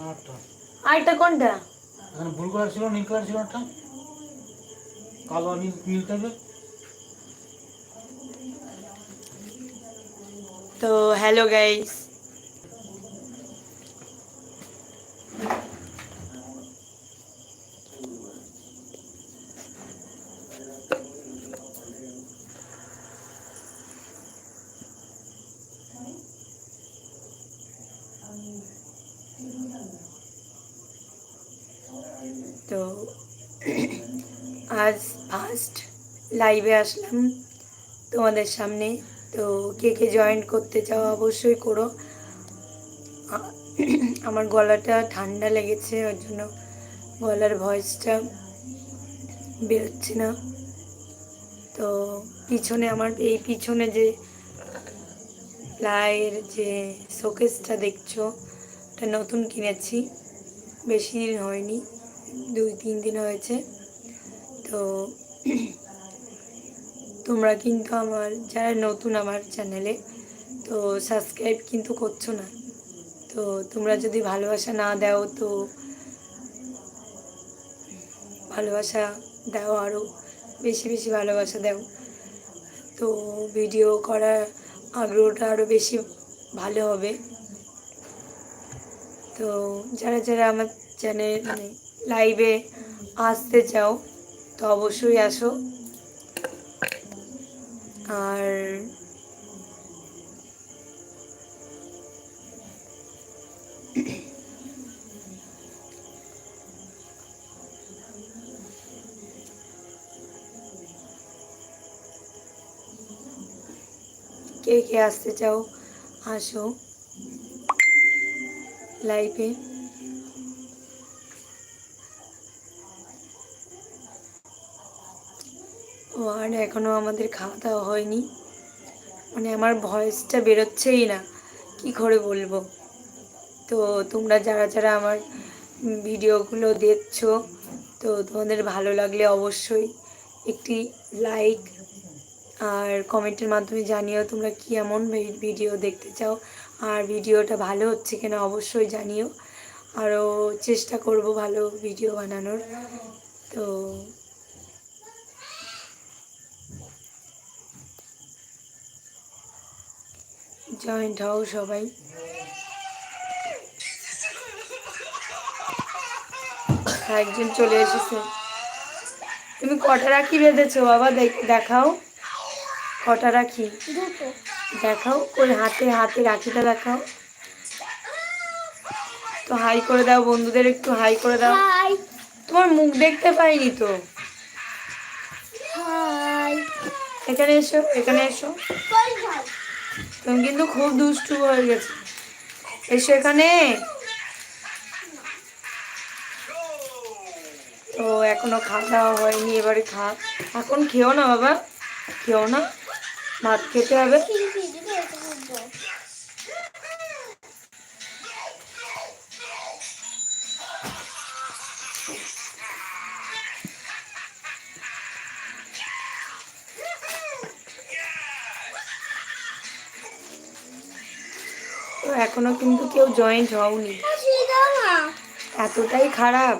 কালারটা আরেকটা কোনটা এখানে ব্লু কালার ছিল নীল কালার ছিল একটা কালো আর নীল নীল টাইপের তো হ্যালো গাইস তো আজ ফার্স্ট লাইভে আসলাম তোমাদের সামনে। তো কে কে জয়েন করতে চাও অবশ্যই করো। আমার গলাটা ঠান্ডা লেগেছে, ওর জন্য গলার ভয়েসটা বেরোচ্ছে না। তো পিছনে আমার, এই পিছনে যে প্লাইয়ের যে শোকেসটা দেখছ এটা নতুন কিনেছি। বেশি দিন হয়নি, দুই, তিন দিন হয়েছে। তো তোমরা কিন্তু আমার, যারা নতুন আমার চ্যানেলে, তো সাবস্ক্রাইব কিন্তু করছ না। তো তোমরা যদি ভালোবাসা না দাও, তো ভালোবাসা দাও আরও বেশি বেশি ভালোবাসা দাও। তো ভিডিও করার আগ্রহটা আরও বেশি ভালো হবে। তো যারা যারা আমার চ্যানেল মানে লাইভে আসতে চাও, তো অবশ্যই আসো। আর কে কে আসতে চাও, আসো। লাইভে ও, আর এখনও আমাদের খাওয়া দাওয়া হয়নি। মানে আমার ভয়েসটা বেরোচ্ছেই না। কি করে বলব? তো তোমরা যারা যারা আমার ভিডিওগুলো দেখছ, তো তোমাদের ভালো লাগলে অবশ্যই একটি লাইক আর কমেন্টের মাধ্যমে জানিও তোমরা কি এমন ভিডিও দেখতে চাও। আর ভিডিওটা ভালো হচ্ছে কিনা অবশ্যই জানিও। আরও চেষ্টা করব ভালো ভিডিও বানানোর। তো জয়েন্ট হও সবাই। একজন চলে এসেছে। তুমি কটা রাখি বেঁধেছো? বাবা, দেখ- দেখাও। কটা রাখি? দুটো। দেখাও কই হাতে হাতে রাখিটা দেখাও। তো হাই করে দাও বন্ধুদের একটু হাই করে দাও। তোমার মুখ দেখতে পাইনি তো? হাই। এখানে এসো এখানে এসো। তুমি কিন্তু খুব দুষ্টু হয়ে গেছে। এসো এখানে। তো এখনও খাওয়া দাওয়া হয়নি এবারে খা। এখন খেও না বাবা খেও না। ভাত খেতে হবে। এখনও কিন্তু কেউ জয়েন্ট হওনি। এতটাই খারাপ।